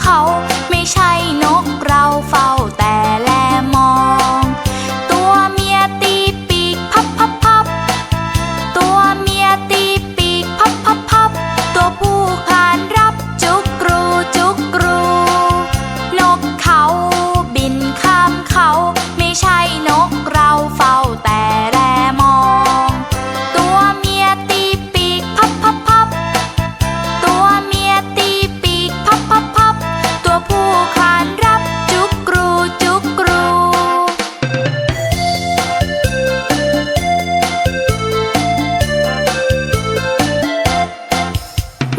เขา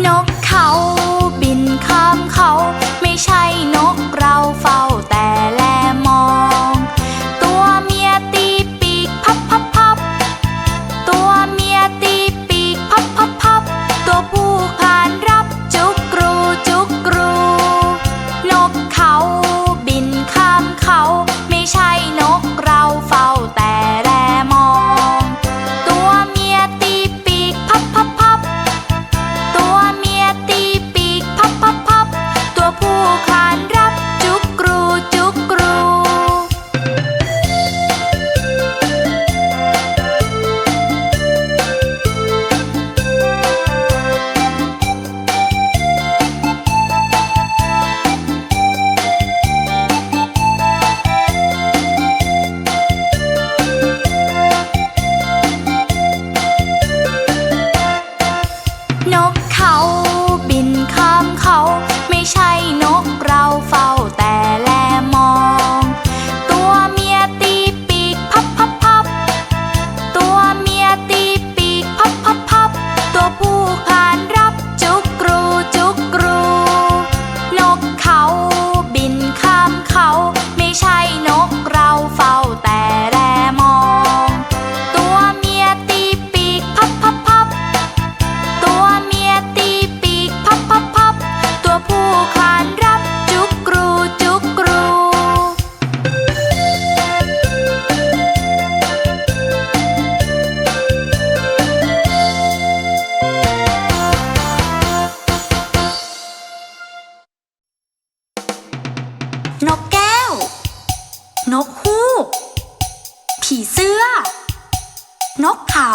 นกเขา นกเขา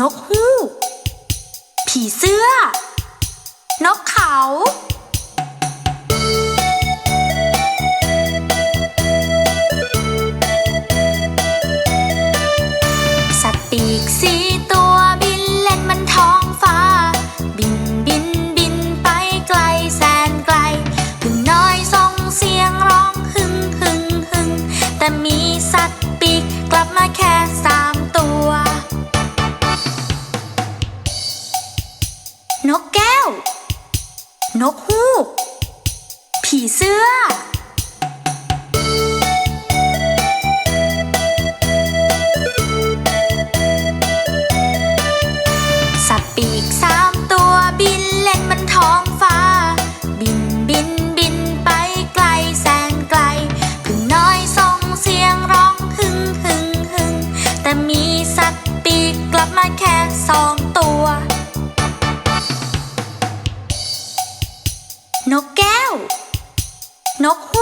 นกฮูก ผีเสื้อ นกเขา ผีเสื้อ สัตปีกสามตัวบินเล่นบนท้องฟ้า บินบินบินไปไกลแสนไกล พึ่งน้อยส่งเสียงร้องฮึ่งฮึ่งฮึ่งแต่มีสัตว์ปีกกลับมาแค่สองตัว no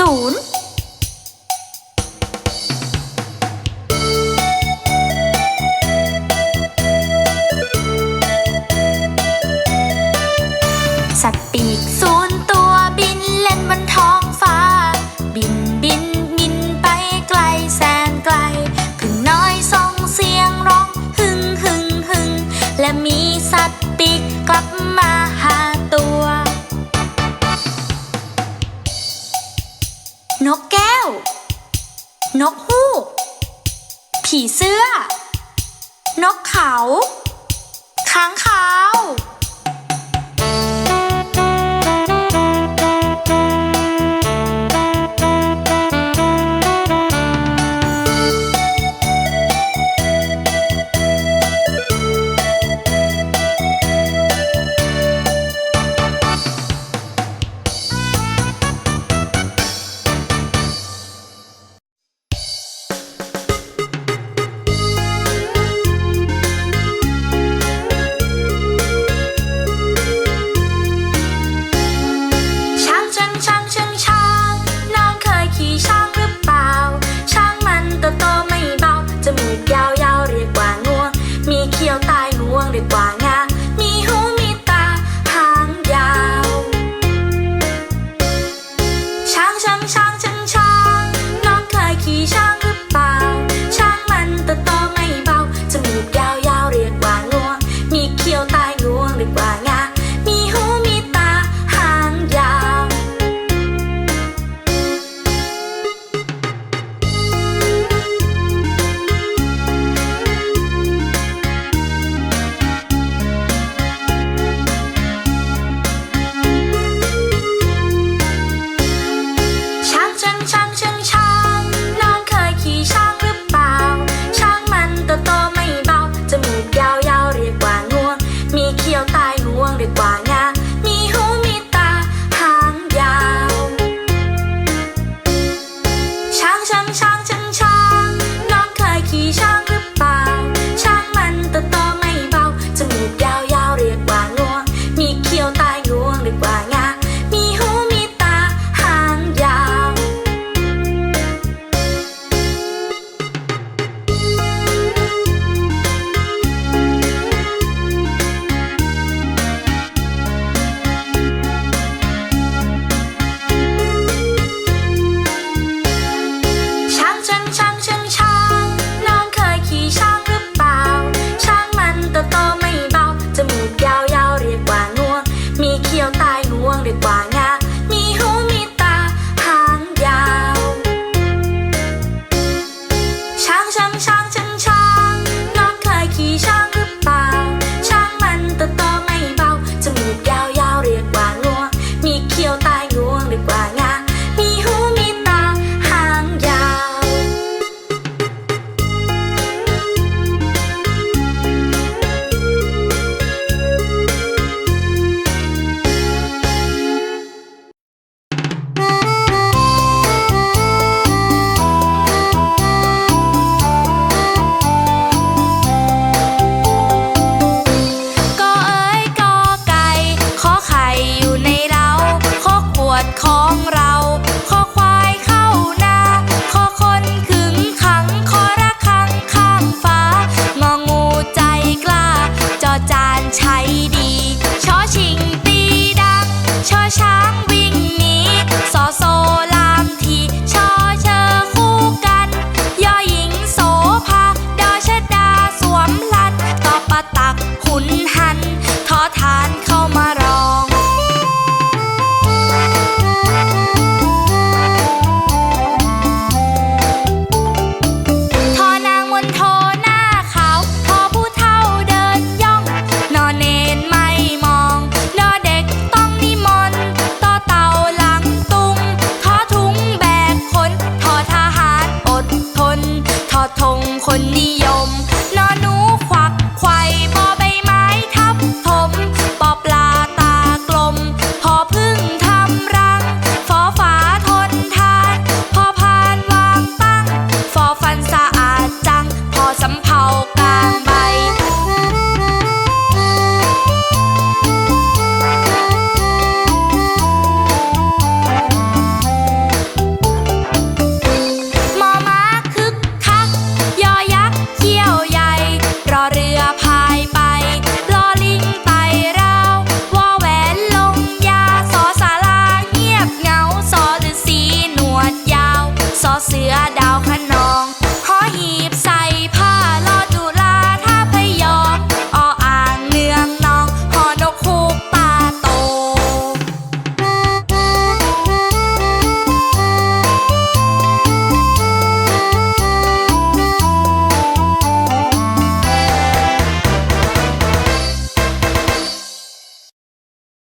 0ีเสื้อ นกเขา ค้างคาว